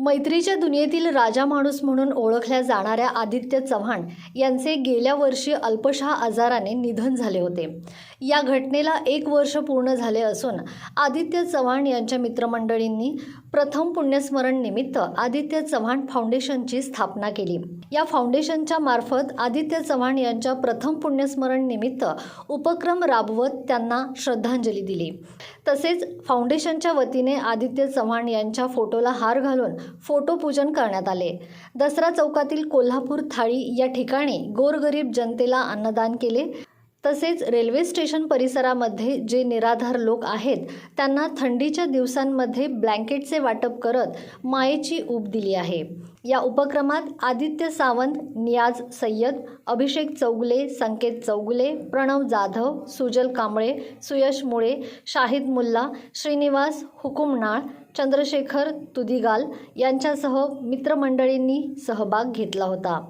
मैत्रीच्या दुनियेतील राजा माणूस म्हणून ओळखल्या जाणाऱ्या आदित्य चव्हाण यांचे गेल्या वर्षी अल्पशा आजाराने निधन झाले होते. या घटनेला एक वर्ष पूर्ण झाले असून आदित्य चव्हाण यांच्या मित्रमंडळींनी प्रथम पुण्यस्मरण निमित्त आदित्य चव्हाण फाउंडेशनची स्थापना केली. या फाउंडेशनच्या मार्फत आदित्य चव्हाण यांच्या प्रथम पुण्यस्मरण निमित्त उपक्रम राबवत त्यांना श्रद्धांजली दिली. तसेच फाउंडेशनच्या वतीने आदित्य चव्हाण यांच्या फोटोला हार घालून फोटोपूजन करण्यात आले. दसरा चौकातील कोल्हापूर थाळी या ठिकाणी गोरगरीब जनतेला अन्नदान केले. तसेच रेल्वे स्टेशन परिसरामध्ये जे निराधार लोक आहेत त्यांना थंडीच्या दिवसांमध्ये ब्लँकेटचे वाटप करत मायेची ऊब दिली आहे. या उपक्रमात आदित्य सावंत नियाज सय्यद अभिषेक चौगुले संकेत चौगुले प्रणव जाधव सुजल कांबळे सुयश मुळे शाहिद मुल्ला श्रीनिवास हुकुमनाळ चंद्रशेखर तुदिगाल यांच्यासह मित्रमंडळींनी सहभाग घेतला होता.